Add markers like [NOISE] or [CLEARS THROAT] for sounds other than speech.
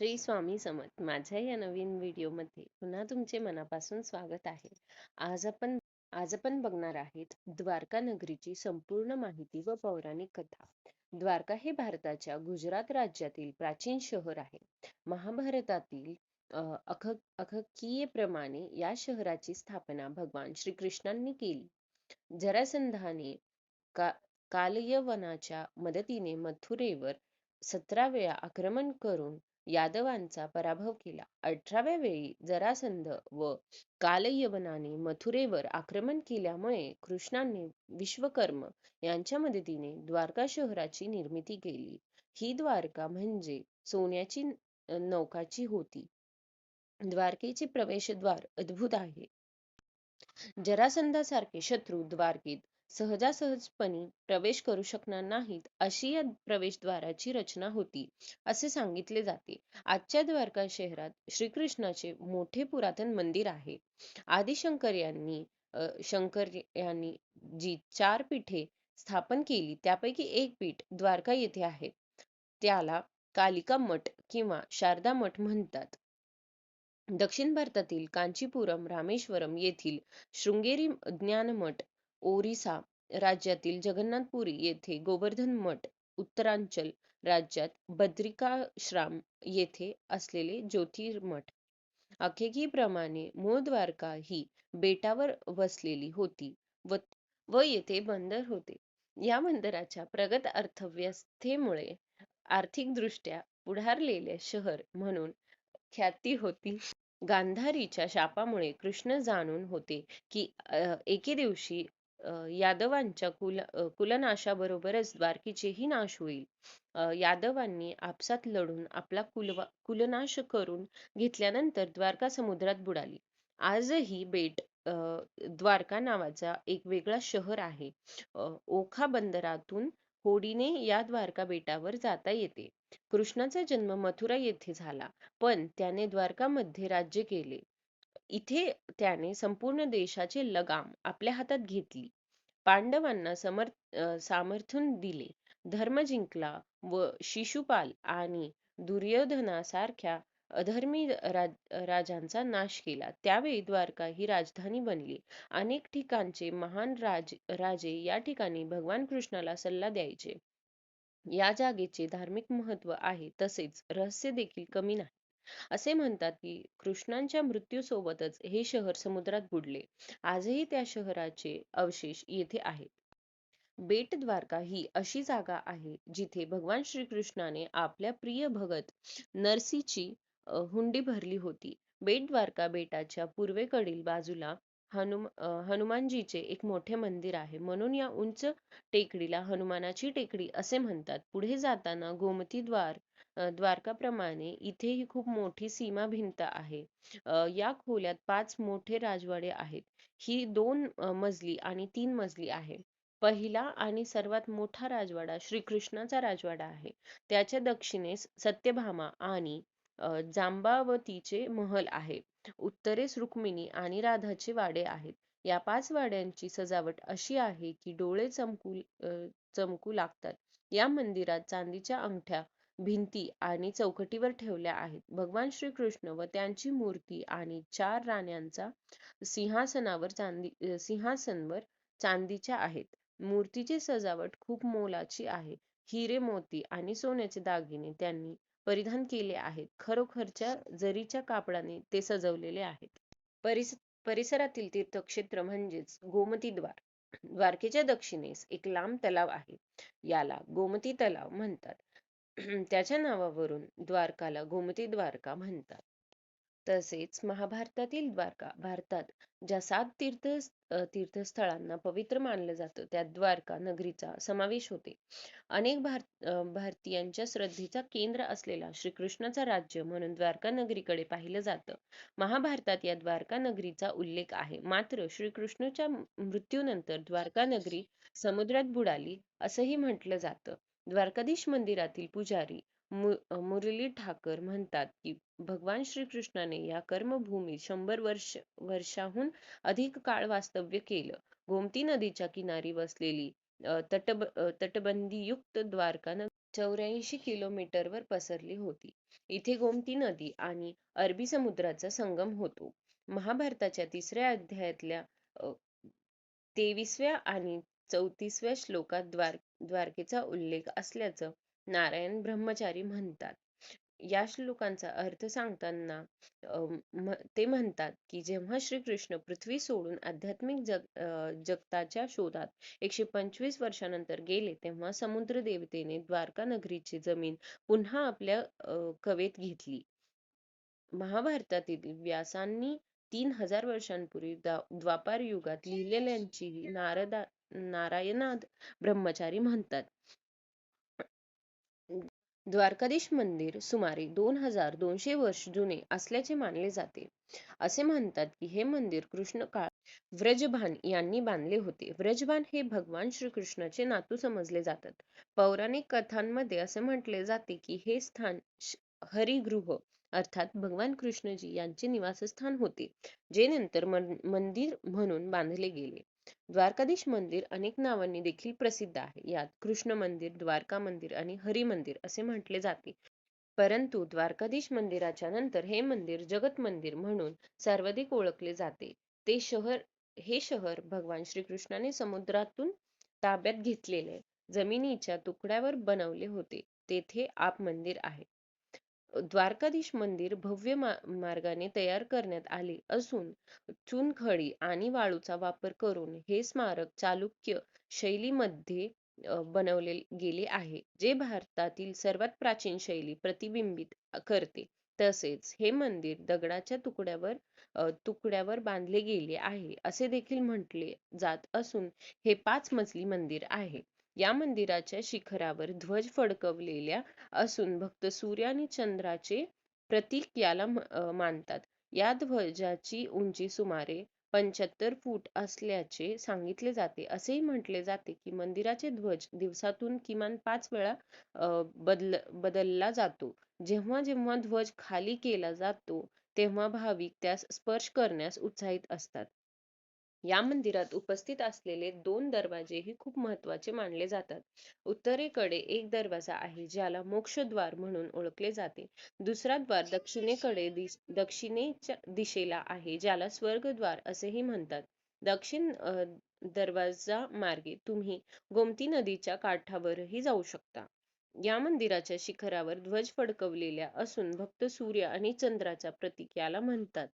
श्री स्वामी समर्थ. माझ्या या नवीन व्हिडिओमध्ये पुन्हा तुमचे मनापासून स्वागत आहे. आज आपण आज आपण बघणार आहेत द्वारका नगरीची संपूर्ण माहिती व पौराणिक कथा. द्वारका हे भारताच्या गुजरात राज्यातील प्राचीन शहर आहे. महाभारतातील अं अख अखकीयप्रमाणे या शहराची स्थापना भगवान श्रीकृष्णांनी केली. जरासंधाने का कालयवनाच्या मदतीने मथुरेवर सतरा वेळा आक्रमण करून यादवांचा पराभव केला. अठराव्या वेळी जरासंध व कालयवनाने मथुरेवर आक्रमण केल्यामुळे कृष्णाने विश्वकर्म यांच्या मदतीने द्वारका शहराची निर्मिती केली. ही द्वारका म्हणजे सोन्याची नौकाची होती. द्वारकेचे प्रवेशद्वार अद्भुत आहे. जरासंधासारखे शत्रू द्वारकेत सहजासहजपणे प्रवेश करू शकणार नाहीत अशी या प्रवेशद्वाराची रचना होती असे सांगितले जाते. आजच्या द्वारका शहरात श्रीकृष्णाचे मोठे पुरातन मंदिर आहे. आदिशंकर यांनी शंकर यांनी जी चार पीठे स्थापन केली त्यापैकी एक पीठ द्वारका येथे आहे. त्याला कालिका मठ किंवा शारदा मठ म्हणतात. दक्षिण भारतातील कांचीपुरम रामेश्वरम येथील शृंगेरी ज्ञानमठ ओरिसा राज्यातील जगन्नाथपुरी येथे गोवर्धन मठ उत्तरांचल राज्यात बद्रिकाश्राम येथे असलेले ज्योतिर्मठ आखेकीप्रमाणे मूळ द्वारका ही बेटावर वसलेली होती व व येथे बंदर होते. या बंदराच्या प्रगत अर्थव्यवस्थेमुळे आर्थिकदृष्ट्या पुढारलेले शहर म्हणून ख्याती होती. गांधारीच्या शापामुळे कृष्ण जाणून होते की एके दिवशी यादवांच्या कुल कुलनाशाबरोबरच द्वारकेचेही नाश होईल. यादवांनी आपसात लढून आपला कुलवा कुलनाश करून घेतल्यानंतर द्वारका समुद्रात बुडाली. आजही बेट द्वारका नावाचा एक वेगळा शहर आहे. ओखा बंदरातून होडीने या द्वारका बेटावर जाता येते. कृष्णाचा जन्म मथुरा येथे झाला पण त्याने द्वारकामध्ये राज्य केले. इथे त्याने संपूर्ण देशाचे लगाम आपल्या हातात घेतली. पांडवांना समर्थ सामर्थ्य दिले. धर्म जिंकला व शिशुपाल आणि दुर्योधनासारख्या अधर्मी राज राजांचा नाश केला. त्यावेळी द्वारका ही राजधानी बनली. अनेक ठिकाणचे महान राज राजे या ठिकाणी भगवान कृष्णाला सल्ला द्यायचे. या जागेचे धार्मिक महत्त्व आहे. तसेच रहस्य देखील कमी नाही. असे म्हणतात की कृष्णांच्या मृत्यूसोबतच हे शहर समुद्रात बुडले. आजही त्या शहराचे अवशेष येथे आहेत. बेट द्वारका ही अशी जागा आहे जिथे भगवान श्रीकृष्णाने आपल्या प्रिय भगत नरसीची हुंडी भरली होती. बेट द्वारका बेटाच्या पूर्वेकडील बाजूला हनुम हनुमानजीचे एक मोठे मंदिर आहे. म्हणून या उंच टेकडीला हनुमानाची टेकडी असे म्हणतात. पुढे जाताना गोमती द्वार द्वारकाप्रमाणे इथेही खूप मोठी सीमा भिंत आहे. या खोल्यात पाच मोठे राजवाडे आहेत. ही दोन मजली आणि तीन मजली आहे. पहिला आणि सर्वात मोठा राजवाडा श्रीकृष्णाचा राजवाडा आहे. त्याच्या दक्षिणेस सत्यभामा आणि जांबावतीचे महल आहे. उत्तरेस रुक्मिणी आणि राधाचे वाडे आहेत. या पाच वाड्यांची सजावट अशी आहे की डोळे चमकू चमकू लागतात. या मंदिरात चांदीच्या अंगठ्या भिंती आणि चौकटीवर ठेवल्या आहेत. भगवान श्री कृष्ण व त्यांची मूर्ती आणि चार राण्यांचा सिंहासनावर चांदी सिंहासनवर चांदीच्या आहेत. मूर्तीची सजावट खूप मोलाची आहे. हिरे मोती आणि सोन्याचे दागिने त्यांनी परिधान केले आहेत. खरोखरच्या जरीच्या कापडाने ते सजवलेले आहेत. परिस परिसरातील तीर्थक्षेत्र म्हणजेच गोमती द्वार. द्वारकेच्या दक्षिणेस एक लांब तलाव आहे. याला गोमती तलाव म्हणतात. [CLEARS THROAT] त्याच्या नावावरून द्वारकाला गोमती द्वारका म्हणतात. तसेच महाभारतातील द्वारका भारतात ज्या सात तीर्थ तीर्थस्थळांना पवित्र मानलं जातं त्यात द्वारका नगरीचा समावेश होते. अनेक भारत भारतीयांच्या श्रद्धेचा केंद्र असलेला श्रीकृष्णाचा राज्य म्हणून द्वारका नगरीकडे पाहिलं जातं. महाभारतात या द्वारका नगरीचा उल्लेख आहे. मात्र श्रीकृष्णाच्या मृत्यूनंतर द्वारका नगरी समुद्रात बुडाली असंही म्हटलं जातं. द्वारकाधीश मंदिरातील पुजारी मु मुरली ठाकर म्हणतात की भगवान श्रीकृष्णाने या कर्मभूमीत शंभर वर्ष वर्षाहून अधिक काळ वास्तव्य केलं गोमती नदीच्या किनारी वसलेली तटब तटबंदीयुक्त द्वारका चौऱ्याऐंशी किलोमीटरवर पसरली होती. इथे गोमती नदी आणि अरबी समुद्राचा संगम होतो. महाभारताच्या तिसऱ्या अध्यायातल्या अं तेविसव्या आणि चौतीसव्या श्लोकात द्वार~ द्वारकेचा उल्लेख असल्याचं नारायण ब्रह्मचारी म्हणतात. या श्लोकांचा अर्थ सांगताना अं ते म्हणतात की, जेव्हा श्री कृष्ण पृथ्वी सोडून आध्यात्मिक जग~ अं जगताच्या शोधात एकशे पंचवीस वर्षानंतर गेले, तेव्हा समुद्र देवतेने द्वारका नगरीची जमीन पुन्हा आपल्या अं कवेत घेतली. महाभारतातील व्यासांनी तीन हजार वर्षांपूर्वी द्वापार युगात लिहिलेल्यांची नारदा~ नारायणाद ब्रह्मचारी म्हणतात. द्वारकाधीश मंदिर सुमारे दोन हजार दोनशे वर्ष जुने असल्याचे मानले जाते. असे म्हणतात की, हे मंदिर कृष्ण कृष्णकाळात व्रजभान यांनी बांधले होते. व्रजभान हे भगवान श्रीकृष्णाचे नातू समजले जातात. पौराणिक कथांमध्ये असे म्हटले जाते की, हे स्थान हरिगृह अर्थात भगवान कृष्णजी यांचे निवासस्थान होते, जे नंतर मंदिर म्हणून बांधले गेले. द्वारकाधीश मंदिर अनेक नावांनी देखील प्रसिद्ध आहे. यात कृष्ण मंदिर, द्वारका मंदिर आणि हरी मंदिर असे म्हटले जाते. परंतु द्वारकाधीश मंदिराच्या नंतर हे मंदिर जगत मंदिर म्हणून सर्वाधिक ओळखले जाते. ते शहर हे शहर भगवान श्रीकृष्णाने समुद्रातून ताब्यात घेतलेले जमिनीच्या तुकड्यावर बनवले होते. तेथे आप मंदिर आहे. द्वारकाधीश मंदिर भव्य मार्गाने तयार करण्यात आले असून चुनखडी आणि वाळूचा वापर करून हे स्मारक चालुक्य शैलीमध्ये बनवले गेले आहे, जे भारतातील सर्वात प्राचीन शैली प्रतिबिंबित करते. तसेच हे मंदिर दगडाच्या तुकड्यावर तुकड्यावर बांधले गेले आहे, असे देखील म्हटले जात असून हे पाच मजली मंदिर आहे. या मंदिराच्या शिखरावर ध्वज फडकवलेल्या असून भक्त सूर्य आणि चंद्राचे प्रतीक याला मानतात. या ध्वजाची उंची सुमारे पंच्याहत्तर फूट असल्याचे सांगितले जाते. असेही म्हटले जाते की, मंदिराचे ध्वज दिवसातून किमान पाच वेळा बदल बदलला जातो. जेव्हा जेव्हा ध्वज खाली केला जातो, तेव्हा भाविक त्यास स्पर्श करण्यास उत्साहित असतात. या मंदिरात उपस्थित असलेले दोन दरवाजेही खूप महत्त्वाचे मानले जातात. उत्तरेकडे एक दरवाजा आहे, ज्याला मोक्षद्वार म्हणून ओळखले जाते. दुसरा द्वार दक्षिणेकडे दक्षिणेच्या दिशेला आहे, ज्याला स्वर्गद्वार असेही म्हणतात. दक्षिण दरवाजामार्गे तुम्ही गोमती नदीच्या काठावरही जाऊ शकता. या मंदिराच्या शिखरावर ध्वज फडकवलेला असून भक्त सूर्य आणि चंद्राचा प्रतीक याला म्हणतात